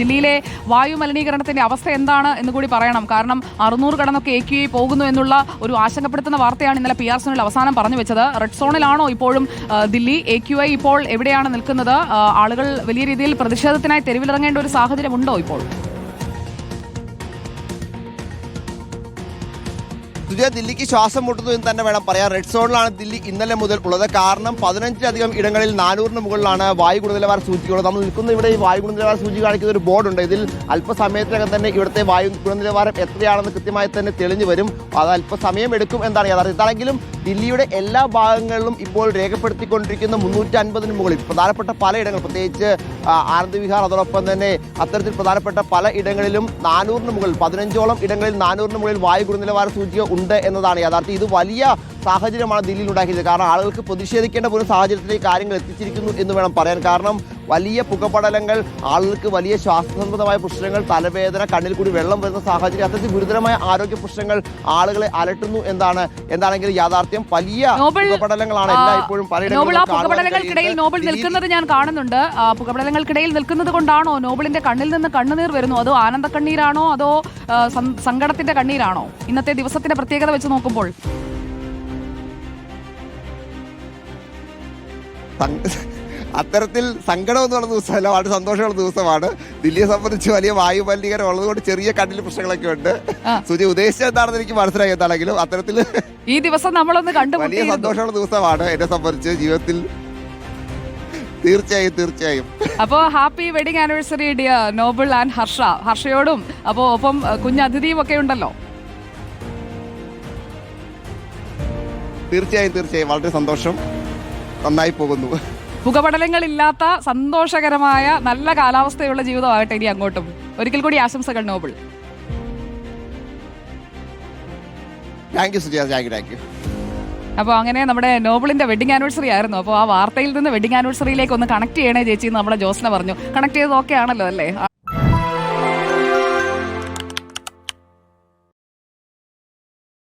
ദില്ലിയിലെ വായു മലിനീകരണത്തിന്റെ അവസ്ഥ എന്താണ് എന്ന് കൂടി പറയണം. കാരണം അറുന്നൂറ് കടന്നൊക്കെ എ ക്യു പോകുന്നു എന്നുള്ള ഒരു ആശങ്കപ്പെടുത്തുന്ന വാർത്തയാണ് ഇന്നലെ പി ആർ സോണിൽ അവസാനം പറഞ്ഞു വെച്ചത്. റെഡ് സോണിലാണോ ഇപ്പോഴും ദില്ലി? എ ക്യു ഐ ഇപ്പോൾ എവിടെയാണ് നിൽക്കുന്നത്? ആളുകൾ വലിയ രീതിയിൽ പ്രതിഷേധത്തിനായി തെരുവിലിറങ്ങേണ്ട ഒരു സാഹചര്യം ഉണ്ടോ ഇപ്പോൾ? സുജയ ദില്ലിക്ക് ശ്വാസം മുട്ടുന്നു എന്ന് തന്നെ വേണം പറയാൻ. റെഡ് സോണിലാണ് ദില്ലി ഇന്നലെ മുതൽ ഉള്ളത്. കാരണം പതിനഞ്ചിലധികം ഇടങ്ങളിൽ നാനൂറിന് മുകളിലാണ് വായു ഗുണനിലവാര സൂചികയുള്ളത് നമ്മൾ നിൽക്കുന്ന ഇവിടെ ഈ വായു ഗുണനിലവാര സൂചി കാണിക്കുന്ന ഒരു ബോർഡുണ്ട് ഇതിൽ അല്പസമയത്തിനകം തന്നെ ഇവിടുത്തെ വായു ഗുണനിലവാരം എത്രയാണെന്ന് കൃത്യമായി തന്നെ തെളിഞ്ഞു വരും. അത് അല്പസമയം എടുക്കും എന്നാണ് യാഥാർത്ഥ്യം. ഇതാണെങ്കിലും ദില്ലിയുടെ എല്ലാ ഭാഗങ്ങളിലും ഇപ്പോൾ രേഖപ്പെടുത്തിക്കൊണ്ടിരിക്കുന്ന മുന്നൂറ്റി അൻപതിന് മുകളിൽ പ്രധാനപ്പെട്ട പലയിടങ്ങൾ പ്രത്യേകിച്ച് ആനന്ദ് വിഹാർ അതോടൊപ്പം തന്നെ അത്തരത്തിൽ പ്രധാനപ്പെട്ട പല ഇടങ്ങളിലും നാനൂറിന് മുകളിൽ പതിനഞ്ചോളം ഇടങ്ങളിൽ നാനൂറിന് മുകളിൽ വായു ഗുണനിലവാര സൂചിക ഉണ്ട് എന്നതാണ് യാഥാർത്ഥ്യം. ഇത് വലിയ സാഹചര്യമാണ് ദില്ലിയിൽ ഉണ്ടാക്കിയത് കാരണം ആളുകൾക്ക് പ്രതിഷേധിക്കേണ്ട ഒരു സാഹചര്യത്തിലേക്ക് കാര്യങ്ങൾ എത്തിച്ചിരിക്കുന്നു എന്ന് വേണം പറയാൻ. കാരണം വലിയ പുകപടലങ്ങൾ ആളുകൾക്ക് വലിയ ശ്വാസസംബന്ധമായ പ്രശ്നങ്ങൾ തലവേദന കണ്ണിൽ കൂടി വെള്ളം വരുന്ന സാഹചര്യം അത്തരത്തിൽ ഗുരുതരമായ ആരോഗ്യ പ്രശ്നങ്ങൾ ആളുകളെ അലട്ടുന്നു എന്താണ് എന്താണെങ്കിൽ യാഥാർത്ഥ്യം. വലിയ പുകപടലങ്ങളാണ് എല്ലായ്പ്പോഴും പുകപടലങ്ങൾക്കിടയിൽ. നോബൽ നിൽക്കുന്നത് ഞാൻ കാണുന്നുണ്ട്. പുകപടലങ്ങൾക്കിടയിൽ നിൽക്കുന്നത് കൊണ്ടാണോ നോബിളിന്റെ കണ്ണിൽ നിന്ന് കണ്ണുനീർ വരുന്നു? അതോ ആനന്ദ കണ്ണീരാണോ അതോ സങ്കടത്തിന്റെ കണ്ണീരാണോ? ഇന്നത്തെ ദിവസത്തിന്റെ പ്രത്യേകത വെച്ച് നോക്കുമ്പോൾ. അത്തരത്തിൽ സങ്കടം എന്ന് പറയുന്ന ദിവസമല്ല വളരെ സന്തോഷമുള്ള ദിവസമാണ്. ദില്ലിയെ സംബന്ധിച്ച് വലിയ വായു മലിനീകരണം ഉള്ളതുകൊണ്ട് ചെറിയ കണ്ണിൽ പ്രശ്നങ്ങളൊക്കെ ഉണ്ട്. സുജി ഉദ്ദേശിച്ചത് എന്താണെന്ന് എനിക്ക് മനസ്സിലായി എന്താണെങ്കിലും അത്തരത്തിൽ ഈ ദിവസം നമ്മളൊന്ന് കണ്ടു വലിയ സന്തോഷമുള്ള ദിവസമാണ് എന്നെ സംബന്ധിച്ച് ജീവിതത്തിൽ. തീർച്ചയായും തീർച്ചയായും. അപ്പോ happy wedding anniversary dear Noble and Harsha. ഹർഷയോടും അപ്പോ ഒപ്പം കുഞ്ഞു കുഞ്ഞ് അതിഥിയും ഒക്കെ ഉണ്ടല്ലോ. തീർച്ചയായും തീർച്ചയായും. വളരെ സന്തോഷം. നന്നായി പോകുന്നു. പുകപടലങ്ങളില്ലാത്ത സന്തോഷകരമായ നല്ല കാലാവസ്ഥയുള്ള ജീവിതമാകട്ടെ ഇനി അങ്ങോട്ടും. ഒരിക്കൽ കൂടി ആശംസകൾ Noble. Thank you Sujaya thank you thank you അപ്പോൾ അങ്ങനെ നമ്മുടെ നോബിളിന്റെ വെഡിങ് ആനിവേഴ്സറി ആയിരുന്നു. അപ്പോൾ ആ വാർത്തയിൽ നിന്ന് വെഡിങ് ആനിവേഴ്സറിയിലേക്ക് ഒന്ന് കണക്ട് ചെയ്യണേ ചേച്ചി എന്ന് നമ്മുടെ ജോസ്ന പറഞ്ഞു. കണക്ട് ചെയ്തത് ഓക്കെ ആണല്ലോ അല്ലേ?